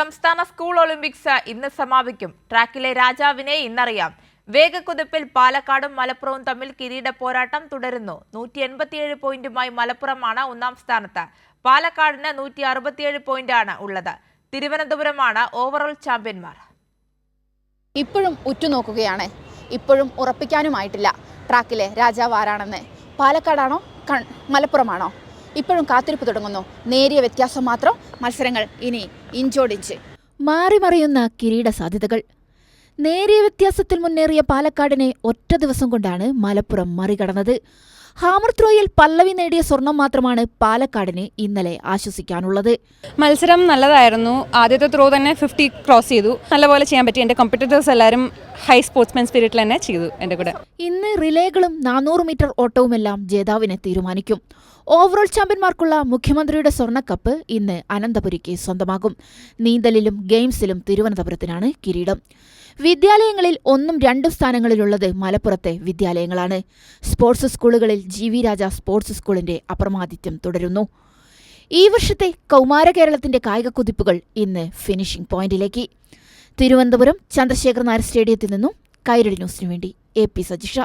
സംസ്ഥാന school Olympics ഇന്ന് സമാപിക്കും. ട്രാക്കിലെ രാജാവിനെ ഇന്നറിയാം. വേഗക്കുതിപ്പിൽ പാലക്കാടും മലപ്പുറവും തമ്മിൽ കിരീട പോരാട്ടം തുടരുന്നു. നൂറ്റി എൺപത്തിയേഴ് പോയിന്റുമായി മലപ്പുറമാണ് ഒന്നാം സ്ഥാനത്ത്. പാലക്കാടിന് നൂറ്റി അറുപത്തിയേഴ് പോയിന്റാണ് ഉള്ളത്. തിരുവനന്തപുരമാണ് ഓവറോൾ ചാമ്പ്യന്മാർ. ഇപ്പോഴും ഉറ്റുനോക്കുകയാണ്. ഇപ്പോഴും ഉറപ്പിക്കാനുമായിട്ടില്ല. ട്രാക്കിലെ രാജാവ് ആരാണെന്ന്. പാലക്കാടാണോ? മലപ്പുറമാണോ? ഇപ്പോഴും കാത്തിരിപ്പ് തുടങ്ങുന്നു. നേരിയ വ്യത്യാസം മാത്രം മത്സരങ്ങൾ ഇനി ഇഞ്ചോടിഞ്ച്. മാറിമറിയുന്ന കിരീട സാധ്യതകൾ. നേരിയ വ്യത്യാസത്തിൽ മുന്നേറിയ പാലക്കാടിനെ ഒറ്റ ദിവസം കൊണ്ടാണ് മലപ്പുറം മറികടന്നത്. ഹാമർ ത്രോയിൽ പല്ലവി നേടിയ സ്വർണം മാത്രമാണ് പാലക്കാടിന് ഇന്നലെ ആശ്വസിക്കാനുള്ളത്. മത്സരം നല്ലതായിരുന്നു. ആദ്യത്തെ ത്രോ തന്നെ ഫിഫ്റ്റി ക്രോസ് ചെയ്തു. നല്ലപോലെ ചെയ്യാൻ പറ്റി. എന്റെ കോമ്പറ്റീറ്റേഴ്സ് എല്ലാവരും ഹൈ സ്പോർട്സ്മാൻ സ്പിരിറ്റിൽ തന്നെ ചെയ്തു എന്റെ കൂടെ. ഇന്ന് റിലേകളും നാനൂറ് മീറ്റർ ഓട്ടവുമെല്ലാം ജേതാവിനെ തീരുമാനിക്കും. ഓവറോൾ ചാമ്പ്യന്മാർക്കുള്ള മുഖ്യമന്ത്രിയുടെ സ്വർണക്കപ്പ് ഇന്ന് അനന്തപുരിക്ക് സ്വന്തമാകും. നീന്തലിലും ഗെയിംസിലും തിരുവനന്തപുരത്തിനാണ് കിരീടം. വിദ്യാലയങ്ങളിൽ ഒന്നും രണ്ടും സ്ഥാനങ്ങളിലുള്ളത് മലപ്പുറത്തെ വിദ്യാലയങ്ങളാണ്. സ്പോർട്സ് സ്കൂളുകളിൽ ജി വി രാജ സ്പോർട്സ് സ്കൂളിന്റെ അപ്രമാദിത്യം തുടരുന്നു. ഈ വർഷത്തെ കൗമാര കേരളത്തിന്റെ കായിക കുതിപ്പുകൾ ഇന്ന് ഫിനിഷിംഗ് പോയിന്റിലേക്ക് തിരുവനന്തപുരം ചന്ദ്രശേഖർ നായർ സ്റ്റേഡിയത്തിൽ നിന്നും കൈരളി ന്യൂസിനു വേണ്ടി എ പി സജിഷ.